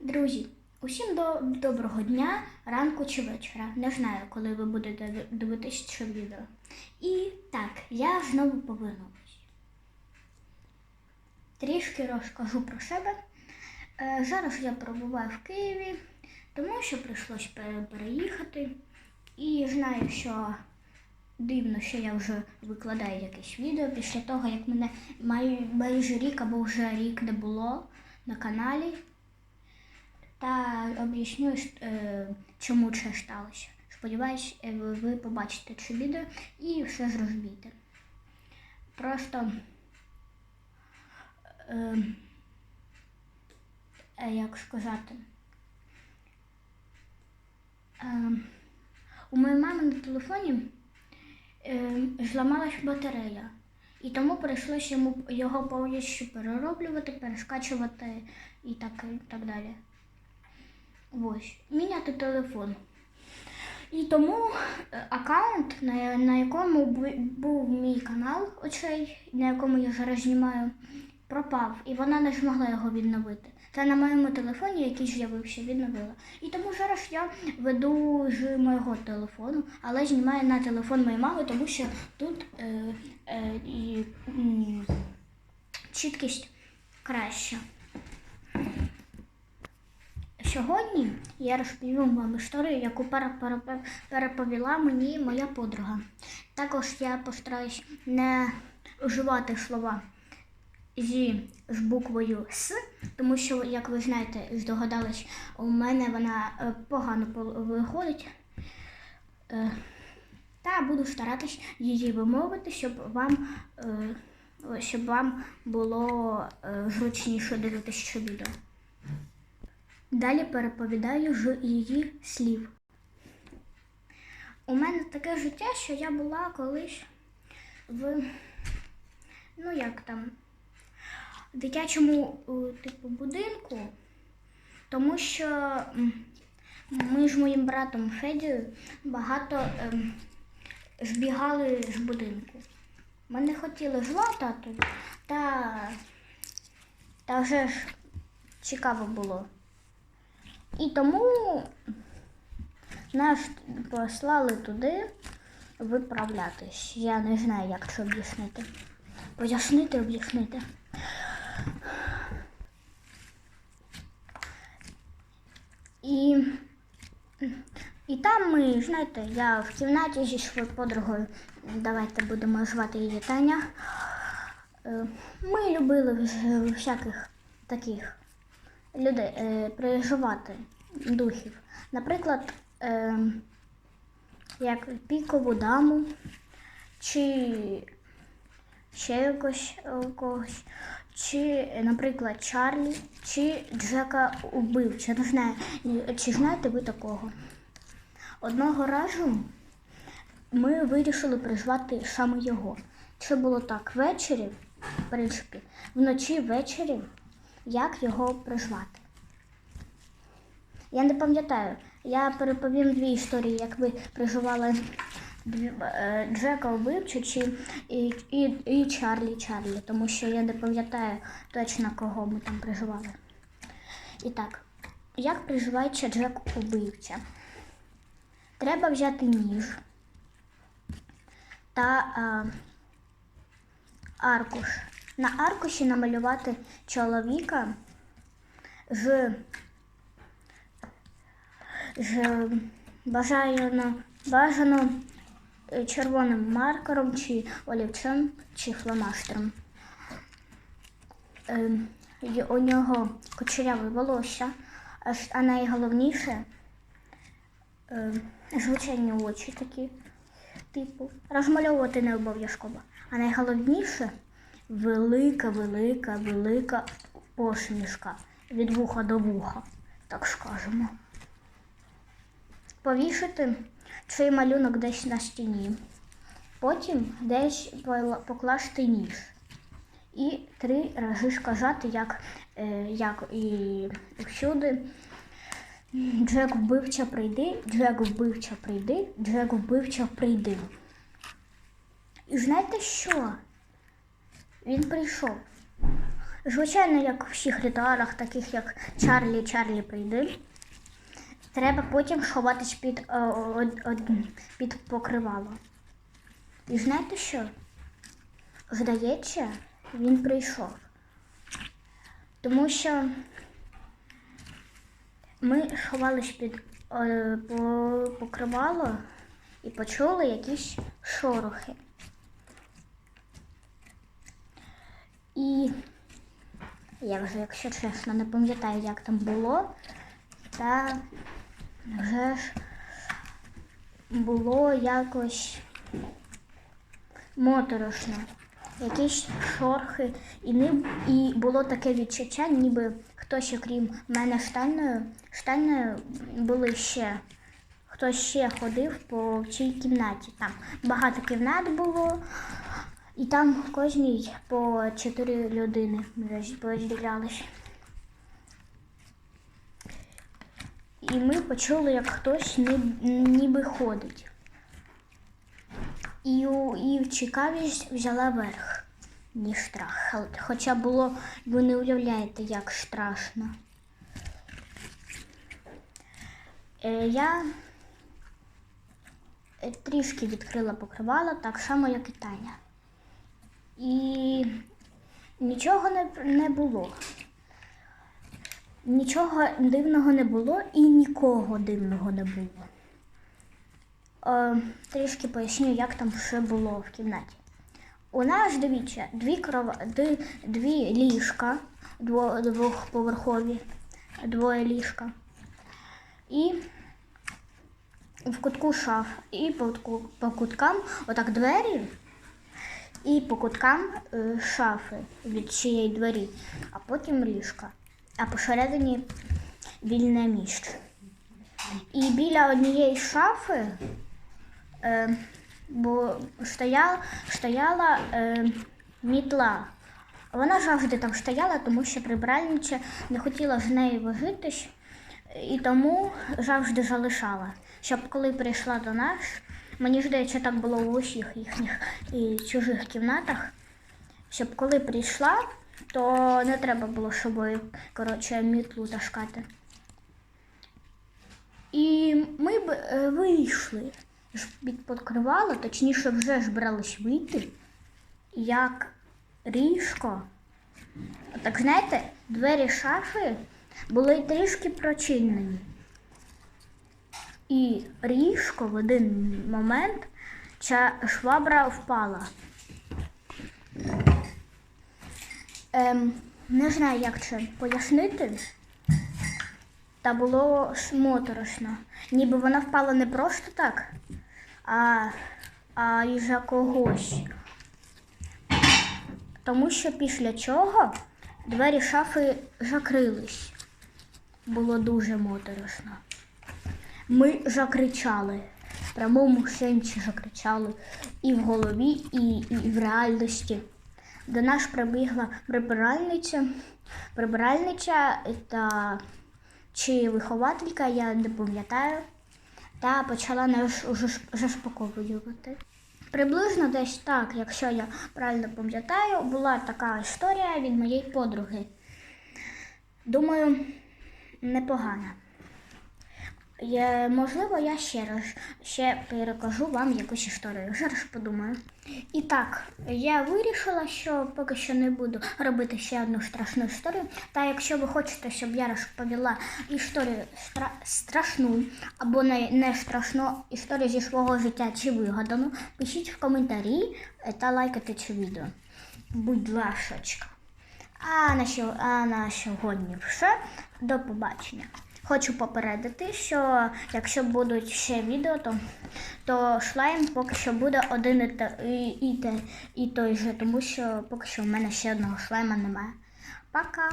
Друзі, усім до- доброго дня, ранку чи вечора. Не знаю, коли ви будете дивитися це відео. І так, я знову повернулась. Трішки розкажу про себе. Е, Зараз я перебуваю в Києві, тому що прийшлось переїхати. І знаю, що дивно, що я вже викладаю якесь відео після того, як мене май- майже рік або вже рік не було на каналі. Та об'ясню, е, чому це сталося. Сподіваюсь, е, ви- побачите це відео і все зрозумієте. Просто е, е, як сказати. Е, у моєї мами на телефоні е, зламалась батарея. І тому прийшлося йому його повністю перероблювати, перескачувати і так, і так далі. Ось, міняти телефон. І тому е, аккаунт, на, якому був мій канал, оцей, на якому я зараз знімаю, пропав, і вона не змогла його відновити. Це на моєму телефоні, який з'явився, відновила. І тому зараз я веду з моєго телефону, але знімаю на телефон моєї мами, тому що тут е, е, і, чіткість краща. Сьогодні я розповім вам історію, яку пере- пере- переповіла мені моя подруга. Також я постараюсь не вживати слова зі з буквою С, тому що, як ви знаєте, здогадались, у мене вона е, погано виходить. Е, Та буду старатись її вимовити, щоб вам, е, щоб вам було зручніше дивитися це відео. Далі переповідаю з її слів. У мене таке життя, що я була колись в, ну як там, дитячому е, типу будинку, тому що ми з моїм братом Федією багато ем, збігали з будинку. Ми не хотіли зла та, та вже ж цікаво було. І тому нас послали туди виправлятись. Я не знаю, як це об'яснити. Пояснити, об'яснити. І, і там ми, знаєте, я в кімнаті зі своєю подругою, давайте будемо звати її Таня. Е, Ми любили вс- всяких таких людей е, переживати духів. Наприклад, е, як пікову даму, чи ще якось е, когось, чи, наприклад, Чарлі, чи Джека убивця. Не знаю, чи знаєте ви такого? Одного разу ми вирішили призвати саме його. Це було так ввечері, в принципі, вночі ввечері, як його призвати. Я не пам'ятаю. Я переповім дві історії, як ви приживали дві- е, Джека вбивчу чи і, і, і Чарлі Чарлі, тому що я не пам'ятаю точно, кого ми там приживали. І так, як приживається Джек убивця? Треба взяти ніж та е, аркуш. На аркуші намалювати чоловіка з з бажано, бажано е, червоним маркером, чи олівцем, чи фломастером. Е, у нього кучеряве волосся, а, найголовніше е, звичайні очі такі, типу. Розмальовувати не обов'язково. А найголовніше велика, велика, велика посмішка від вуха до вуха, так скажемо повішати цей малюнок десь на стіні. Потім десь покласти ніж. І три рази сказати, як, е, як і всюди. Джек вбивча прийди, Джек вбивча прийди, Джек вбивча прийди. І знаєте що? Він прийшов. Звичайно, як у всіх ритуалах, таких як Чарлі, Чарлі прийди. Треба потім ховатись під, е, під покривало. І знаєте що? Здається, він прийшов. Тому що ми ховались під е, покривало і почули якісь шорохи. І я вже, якщо чесно, не пам'ятаю, як там було, та вже ж було якось моторошно. Якісь шорхи, і, не, і було таке відчуття, ніби хтось, окрім мене штальною, штальною були ще. Хтось ще ходив по цій кімнаті. Там багато кімнат було, і там кожній по чотири людини роз- розділялись. І ми почули, як хтось ні- ніби ходить. І, і цікавість взяла верх, ніж страх. Хоча було, ви не уявляєте, як страшно. Е, я е, трішки відкрила покривало, так само, як і Таня. І нічого не, не було. Нічого дивного не було і нікого дивного не було. Е, трішки поясню, як там все було в кімнаті. У нас, дивіться, дві, крова, ди- дві ліжка, дво, двохповерхові, двоє ліжка. І в кутку шаф, і по, по куткам отак двері, і по куткам е, шафи від цієї двері, а потім ліжка. А посередині вільне місце. І біля однієї шафи е, бо стояла, стояла е, мітла. Вона завжди там стояла, тому що прибиральниця не хотіла з нею возитись, і тому завжди залишала. Щоб коли прийшла до нас, мені здається, так було у усіх їхніх і чужих кімнатах, щоб коли прийшла, то не треба було собою коротше, мітлу таскати. І ми б е, вийшли під покривало, точніше, вже ж брались вийти, як ріжко. Так знаєте, двері шафи були трішки прочинені. І ріжко в один момент ця швабра впала. Ем, не знаю, як це пояснити. Та було моторошно. Ніби вона впала не просто так, а, а із-за когось. Тому що після чого двері шафи закрились. Було дуже моторошно. Ми закричали. В прямому сенсі закричали і в голові, і, і в реальності. До нас прибігла прибиральниця, прибиральниця та чи вихователька, я не пам'ятаю, та почала нас заспокоювати. Приблизно десь так, якщо я правильно пам'ятаю, була така історія від моєї подруги. Думаю, непогана. Є, можливо, я ще раз ще перекажу вам якусь історію. Зараз подумаю. І так, я вирішила, що поки що не буду робити ще одну страшну історію. Та якщо ви хочете, щоб я розповіла історію стра- страшну або не, не страшну історію зі свого життя чи вигадану, пишіть в коментарі е, та лайкайте це відео. Будь ласочка. А на, а на сьогодні все. До побачення. Хочу попередити, що якщо будуть ще відео, то, то шлайм поки що буде один і, і, і той же, тому що поки що в мене ще одного шлайма немає. Пока!